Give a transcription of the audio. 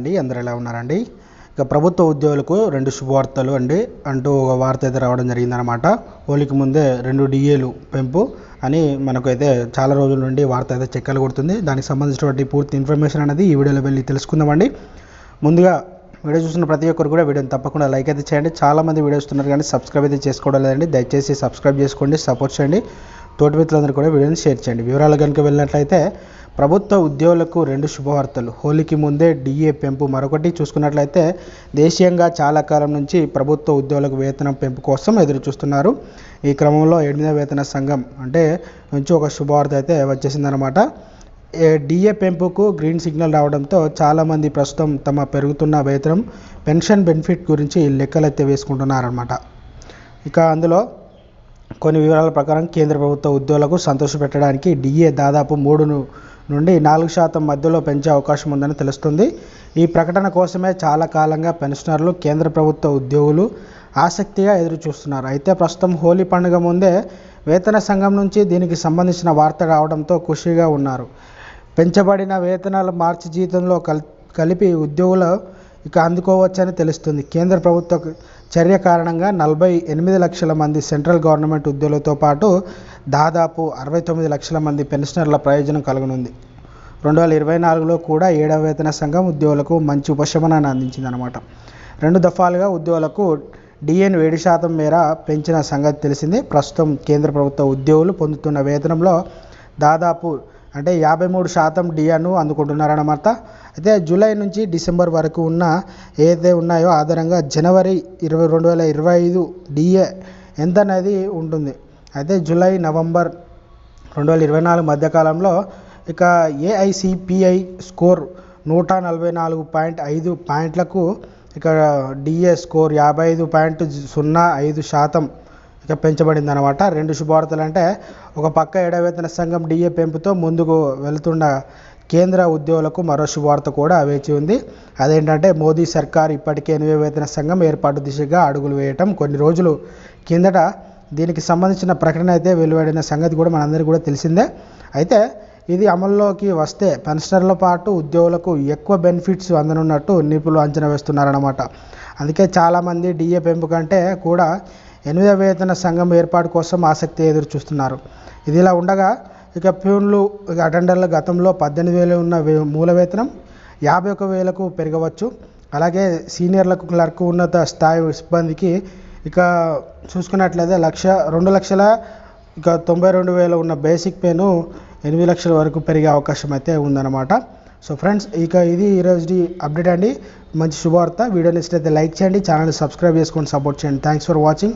అండి. అందరు ఎలా ఉన్నారండి? ఇక ప్రభుత్వ ఉద్యోగులకు రెండు శుభవార్తలు అండి. అంటూ ఒక వార్త అయితే రావడం జరిగిందనమాట హోలీకి ముందే రెండు డిఏలు పెంపు అని మనకైతే చాలా రోజుల నుండి వార్త అయితే చెక్కలు కొడుతుంది. దానికి సంబంధించినటువంటి పూర్తి ఇన్ఫర్మేషన్ అనేది ఈ వీడియోలో వెళ్ళి తెలుసుకుందామండి. ముందుగా వీడియో చూసిన ప్రతి ఒక్కరు కూడా వీడియోని తప్పకుండా లైక్ అయితే చేయండి. చాలామంది వీడియో చూస్తున్నారు కానీ సబ్స్క్రైబ్ అయితే చేసుకోవడం లేదండి. దయచేసి సబ్స్క్రైబ్ చేసుకోండి సపోర్ట్ చేయండి. తోటి మిత్రులందరూ కూడా వీడియోని షేర్ చేయండి. వివరాలు కనుక వెళ్ళినట్లయితే ప్రభుత్వ ఉద్యోగులకు రెండు శుభవార్తలు. హోలీకి ముందే డిఏ పెంపు మరొకటి. చూసుకున్నట్లయితే దేశీయంగా చాలా కాలం నుంచి ప్రభుత్వ ఉద్యోగులకు వేతనం పెంపు కోసం ఎదురు చూస్తున్నారు ఈ క్రమంలో ఎనిమిదవ వేతన సంఘం అంటే నుంచి ఒక శుభవార్త అయితే వచ్చేసిందనమాట డిఏ పెంపుకు గ్రీన్ సిగ్నల్ రావడంతో చాలామంది ప్రస్తుతం తమ పెరుగుతున్న వేతనం పెన్షన్ బెనిఫిట్ గురించి లెక్కలైతే వేసుకుంటున్నారన్నమాట. ఇక అందులో కొన్ని వివరాల ప్రకారం కేంద్ర ప్రభుత్వ ఉద్యోగులకు సంతోషపెట్టడానికి డిఏ దాదాపు మూడు నుండి నాలుగు శాతం మధ్యలో పెంచే అవకాశం ఉందని తెలుస్తుంది. ఈ ప్రకటన కోసమే చాలా కాలంగా పెన్షనర్లు కేంద్ర ప్రభుత్వ ఉద్యోగులు ఆసక్తిగా ఎదురు చూస్తున్నారు అయితే ప్రస్తుతం హోలీ పండుగ ముందే వేతన సంఘం నుంచి దీనికి సంబంధించిన వార్త రావడంతో ఖుషీగా ఉన్నారు. పెంచబడిన వేతనాలు మార్చి జీతంలో కల్ కలిపి ఉద్యోగులు ఇక అందుకోవచ్చని తెలుస్తుంది. కేంద్ర ప్రభుత్వ చర్య కారణంగా నలభై ఎనిమిది లక్షల మంది సెంట్రల్ గవర్నమెంట్ ఉద్యోగులతో పాటు దాదాపు అరవై తొమ్మిది లక్షల మంది పెన్షనర్ల ప్రయోజనం కలగనుంది. రెండు వేల ఇరవై నాలుగులో కూడా ఏడవ వేతన సంఘం ఉద్యోగులకు మంచి ఉపశమనాన్ని అందించిందనమాట రెండు దఫాలుగా ఉద్యోగులకు డిఎన్ ఏడు శాతం మేర పెంచిన సంగతి తెలిసింది. ప్రస్తుతం కేంద్ర ప్రభుత్వ ఉద్యోగులు పొందుతున్న వేతనంలో దాదాపు అంటే యాభై మూడు శాతం డిఎన్ను అందుకుంటున్నారన్నమాట అయితే జూలై నుంచి డిసెంబర్ వరకు ఉన్న ఏదైతే ఉన్నాయో ఆధారంగా జనవరి ఇరవై రెండు వేల ఇరవై ఐదు డిఏ ఎంత అనేది ఉంటుంది. అయితే జూలై నవంబర్ రెండు వేల ఇరవై నాలుగు మధ్యకాలంలో ఇక ఏఐసిపిఐ స్కోర్ నూట నలభై నాలుగు పాయింట్ ఐదు పాయింట్లకు ఇక డిఏ స్కోర్ యాభై ఐదు పాయింట్ సున్నా ఐదు శాతం ఇక పెంచబడింది అనమాట రెండు శుభవార్తలు అంటే ఒక పక్క ఏడవేతన సంఘం డిఏ పెంపుతో ముందుకు వెళుతున్న కేంద్ర ఉద్యోగులకు మరో శుభవార్త కూడా వేచి ఉంది. అదేంటంటే మోదీ సర్కార్ ఇప్పటికే ఎనిమిది వేతన సంఘం ఏర్పాటు దిశగా అడుగులు వేయటం కొన్ని రోజులు. కిందట దీనికి సంబంధించిన ప్రకటన అయితే వెలువడిన సంగతి కూడా మనందరికీ కూడా తెలిసిందే. అయితే ఇది అమల్లోకి వస్తే పెన్షనర్ల పాటు ఉద్యోగులకు ఎక్కువ బెనిఫిట్స్ అందనున్నట్టు నిపుణులు అంచనా వేస్తున్నారన్నమాట. అందుకే చాలామంది డిఏ పెంపు కంటే కూడా ఎనిమిదవ వేతన సంఘం ఏర్పాటు కోసం ఆసక్తి ఎదురు చూస్తున్నారు ఇది ఇలా ఉండగా ఇక ప్యూన్లు ఇక అటెండర్ల గతంలో పద్దెనిమిది వేలు ఉన్న వే- మూల వేతనం యాభై ఒక వేలకు పెరగవచ్చు. అలాగే సీనియర్లకు క్లర్క్ ఉన్నత స్థాయి సిబ్బందికి ఇక చూసుకున్నట్లయితే లక్ష రెండు లక్షల ఇక తొంభై రెండు వేలు ఉన్న బేసిక్ పేను ఎనిమిది లక్షల వరకు పెరిగే అవకాశం అయితే ఉందన్నమాట. సో ఫ్రెండ్స్ ఇక ఇది ఈరోజు అప్డేట్ అండి. మంచి శుభవార్త. వీడియో నచ్చితే లైక్ చేయండి. ఛానల్ సబ్స్క్రైబ్ చేసుకొని సపోర్ట్ చేయండి. Thanks for watching.